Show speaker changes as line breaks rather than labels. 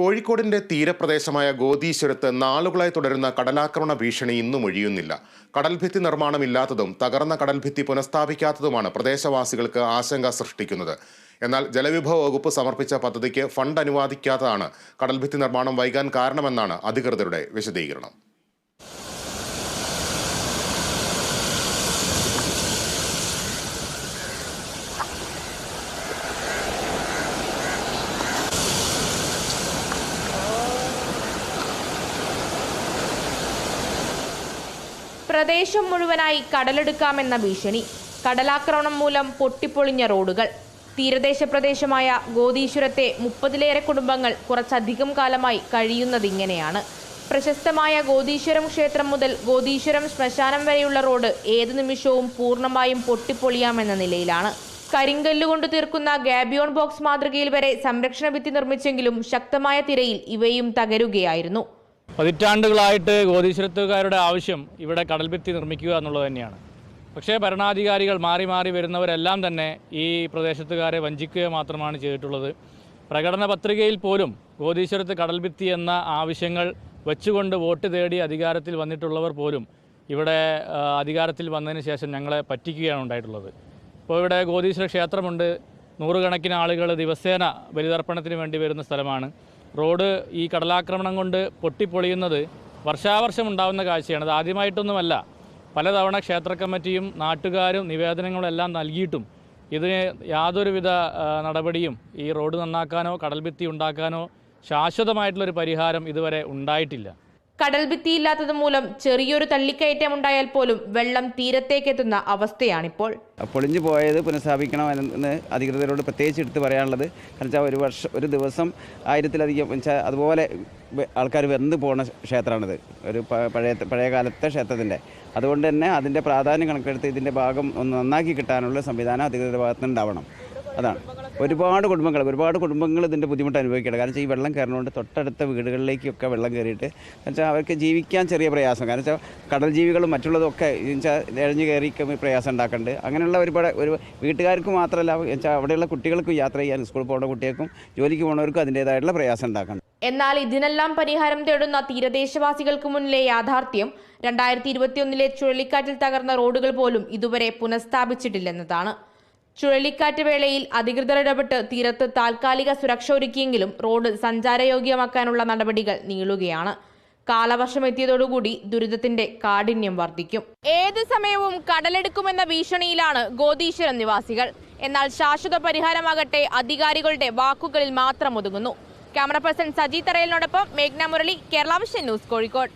കോഴിക്കോടിന്റെ തീരപ്രദേശമായ ഗോദീശ്വരത്ത് നാളുകളായി തുടരുന്ന കടലാക്രമണ ഭീഷണി ഇന്നും ഒഴിയുന്നില്ല. കടൽഭിത്തി നിർമ്മാണമില്ലാത്തതും തകർന്ന കടൽഭിത്തി പുനഃസ്ഥാപിക്കാത്തതുമാണ് പ്രദേശവാസികൾക്ക് ആശങ്ക സൃഷ്ടിക്കുന്നത്. എന്നാൽ ജലവിഭവ വകുപ്പ് സമർപ്പിച്ച പദ്ധതിക്ക് ഫണ്ട് അനുവാദിക്കാത്തതാണ് കടൽഭിത്തി നിർമ്മാണം വൈകാൻ കാരണമെന്നാണ് അധികൃതരുടെ വിശദീകരണം.
പ്രദേശം മുഴുവനായി കടലെടുക്കാമെന്ന ഭീഷണി. കടലാക്രമണം മൂലം പൊട്ടിപ്പൊളിഞ്ഞ റോഡുകൾ. തീരദേശ പ്രദേശമായ ഗോദീശ്വരത്തെ മുപ്പതിലേറെ കുടുംബങ്ങൾ കുറച്ചധികം കാലമായി കഴിയുന്നതിങ്ങനെയാണ് പ്രശസ്തമായ ഗോദീശ്വരം ക്ഷേത്രം മുതൽ ഗോദീശ്വരം ശ്മശാനം വരെയുള്ള റോഡ് ഏത് നിമിഷവും പൂർണമായും പൊട്ടിപ്പൊളിയാമെന്ന നിലയിലാണ്. കരിങ്കല്ലുകൊണ്ട് തീർക്കുന്ന ഗാബിയോൺ ബോക്സ് മാതൃകയിൽ വരെ സംരക്ഷണ ഭിത്തി നിർമ്മിച്ചെങ്കിലും ശക്തമായ തിരയിൽ ഇവയും തകരുകയായിരുന്നു.
പതിറ്റാണ്ടുകളായിട്ട് ഗോതീശ്വരത്തുകാരുടെ ആവശ്യം ഇവിടെ കടൽഭിത്തി നിർമ്മിക്കുക എന്നുള്ളത് തന്നെയാണ്. പക്ഷേ ഭരണാധികാരികൾ മാറി മാറി വരുന്നവരെല്ലാം തന്നെ ഈ പ്രദേശത്തുകാരെ വഞ്ചിക്കുക മാത്രമാണ് ചെയ്തിട്ടുള്ളത്. പ്രകടന പത്രികയിൽ പോലും ഗോതീശ്വരത്ത് കടൽഭിത്തി എന്ന ആവശ്യങ്ങൾ വെച്ചുകൊണ്ട് വോട്ട് തേടി അധികാരത്തിൽ വന്നിട്ടുള്ളവർ പോലും ഇവിടെ അധികാരത്തിൽ വന്നതിന് ശേഷം ഞങ്ങളെ പറ്റിക്കുകയാണ് ഉണ്ടായിട്ടുള്ളത്. ഇപ്പോൾ ഇവിടെ ഗോതീശ്വര ക്ഷേത്രമുണ്ട്. നൂറുകണക്കിന് ആളുകൾ ദിവസേന ബലിതർപ്പണത്തിന് വേണ്ടി വരുന്ന സ്ഥലമാണ്. റോഡ് ഈ കടലാക്രമണം കൊണ്ട് പൊട്ടിപ്പൊളിയുന്നത് വർഷാവർഷം ഉണ്ടാകുന്ന കാഴ്ചയാണ്. അത് ആദ്യമായിട്ടൊന്നുമല്ല. പലതവണ ക്ഷേത്ര കമ്മിറ്റിയും നാട്ടുകാരും നിവേദനങ്ങളെല്ലാം നൽകിയിട്ടും ഇതിന് യാതൊരുവിധ നടപടിയും ഈ റോഡ് നന്നാക്കാനോ കടൽഭിത്തി ഉണ്ടാക്കാനോ ശാശ്വതമായിട്ടുള്ളൊരു പരിഹാരം ഇതുവരെ ഉണ്ടായിട്ടില്ല.
കടൽ ഭിത്തിയില്ലാത്തത് മൂലം ചെറിയൊരു തള്ളിക്കയറ്റം ഉണ്ടായാൽ പോലും വെള്ളം തീരത്തേക്കെത്തുന്ന അവസ്ഥയാണിപ്പോൾ.
പൊളിഞ്ഞു പോയത് പുനഃസ്ഥാപിക്കണമെന്ന് അധികൃതരോട് പ്രത്യേകിച്ച് എടുത്ത് പറയാനുള്ളത് കാരണം ഒരു വർഷം ഒരു ദിവസം ആയിരത്തിലധികം വെച്ചാൽ അതുപോലെ ആൾക്കാർ വെന്ത് പോകുന്ന ക്ഷേത്രമാണിത്. ഒരു പഴയ പഴയ കാലത്തെ ക്ഷേത്രത്തിന്റെ. അതുകൊണ്ട് തന്നെ അതിന്റെ പ്രാധാന്യം കണക്കെടുത്ത് ഇതിന്റെ ഭാഗം ഒന്ന് നന്നാക്കി കിട്ടാനുള്ള സംവിധാനം അധികൃതരുടെ ഭാഗത്തുനിന്നുണ്ടാവണം. അതാണ്. ഒരുപാട് കുടുംബങ്ങൾ ഒരുപാട് കുടുംബങ്ങൾ ഇതിന്റെ ബുദ്ധിമുട്ട് അനുഭവിക്കണം കാരണം വെച്ചാൽ ഈ വെള്ളം കയറുന്നതുകൊണ്ട് തൊട്ടടുത്ത വീടുകളിലേക്കൊക്കെ വെള്ളം കയറിയിട്ട് എന്നുവെച്ചാൽ അവർക്ക് ജീവിക്കാൻ ചെറിയ പ്രയാസം. കാരണം വെച്ചാൽ കടൽ ജീവികളും മറ്റുള്ളതൊക്കെ എന്ന് വെച്ചാൽ എഴഞ്ഞു കയറി പ്രയാസം ഉണ്ടാക്കുന്നുണ്ട് അങ്ങനെയുള്ള ഒരുപാട് ഒരു വീട്ടുകാർക്ക് മാത്രമല്ല എന്നുവെച്ചാൽ അവിടെയുള്ള കുട്ടികൾക്കും യാത്ര ചെയ്യാൻ സ്കൂളിൽ പോകുന്ന കുട്ടികൾക്കും ജോലിക്ക് പോകുന്നവർക്കും അതിന്റേതായിട്ടുള്ള പ്രയാസം ഉണ്ടാക്കുന്നുണ്ട്
എന്നാൽ ഇതിനെല്ലാം പരിഹാരം തേടുന്ന തീരദേശവാസികൾക്ക് മുന്നിലെ യാഥാർത്ഥ്യം രണ്ടായിരത്തി ഇരുപത്തിയൊന്നിലെ ചുഴലിക്കാറ്റിൽ തകർന്ന റോഡുകൾ പോലും ഇതുവരെ പുനഃസ്ഥാപിച്ചിട്ടില്ലെന്നതാണ്. ചുഴലിക്കാറ്റ് വേളയിൽ അധികൃതർ ഇടപെട്ട് തീരത്ത് താൽക്കാലിക സുരക്ഷ ഒരുക്കിയെങ്കിലും റോഡ് സഞ്ചാരയോഗ്യമാക്കാനുള്ള നടപടികൾ നീളുകയാണ്. കാലവർഷം എത്തിയതോടുകൂടി ദുരിതത്തിന്റെ കാഠിന്യം വർദ്ധിക്കും. ഏത് സമയവും കടലെടുക്കുമെന്ന ഭീഷണിയിലാണ് ഗോതീശ്വരം നിവാസികൾ. എന്നാൽ ശാശ്വത പരിഹാരമാകട്ടെ അധികാരികളുടെ വാക്കുകളിൽ മാത്രം ഒതുങ്ങുന്നു. ക്യാമറ പേഴ്സൺ സജി തറയലിനോടൊപ്പം മേഘ്ന മുരളി കേരള ന്യൂസ് കോഴിക്കോട്.